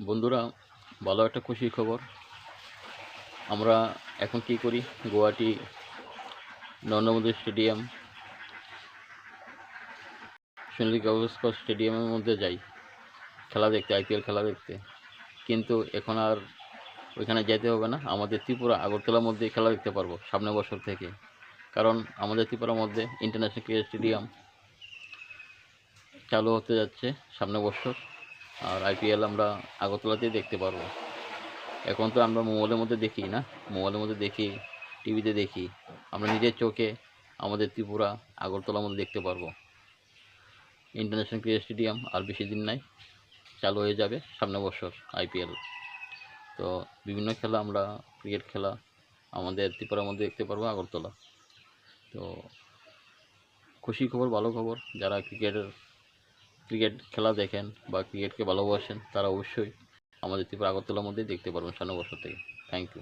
বন্ধুরা, ভালো একটা খুশির খবর। আমরা এখন কি করি? গুয়াহাটি নরেন্দ্র স্টেডিয়াম, সুনীল গাভাস্কর স্টেডিয়ামের মধ্যে যাই। খেলা দেখতে আইপিএল খেলা দেখতে। কিন্তু এখন আর ওইখানে যেতে হবে না। আমাদের ত্রিপুরা, আগরতলার মধ্যে খেলা দেখতে পারব সামনের বছর থেকে। কারণ আমাদের ত্রিপুরার মধ্যে ইন্টারন্যাশনাল ক্রিকেট স্টেডিয়াম চালু হতে যাচ্ছে সামনের বছর। আর আইপিএল আমরা আগরতলাতেই দেখতে পারব। এখন তো আমরা মোবাইলের মধ্যে দেখি না। মোবাইলের মধ্যে দেখি, টিভিতে দেখি। আমরা নিজের চোখে আমাদের ত্রিপুরা আগরতলার মধ্যে দেখতে পারব। ইন্টারন্যাশনাল ক্রিকেট স্টেডিয়াম আর বেশি দিন নাই। চালু হয়ে যাবে সামনের বছর আইপিএল তো বিভিন্ন খেলা আমরা, ক্রিকেট খেলা আমাদের ত্রিপুরার মধ্যে দেখতে পারব আগরতলা। তো খুশি খবর, ভালো খবর, যারা ক্রিকেটের ক্রিকেট খেলা দেখেন বা ক্রিকেটকে ভালোবাসেন, তারা অবশ্যই আমাদের ত্রিপুরা আগরতলার মধ্যেই দেখতে পারবেন সামনের বছর থেকে। Thank you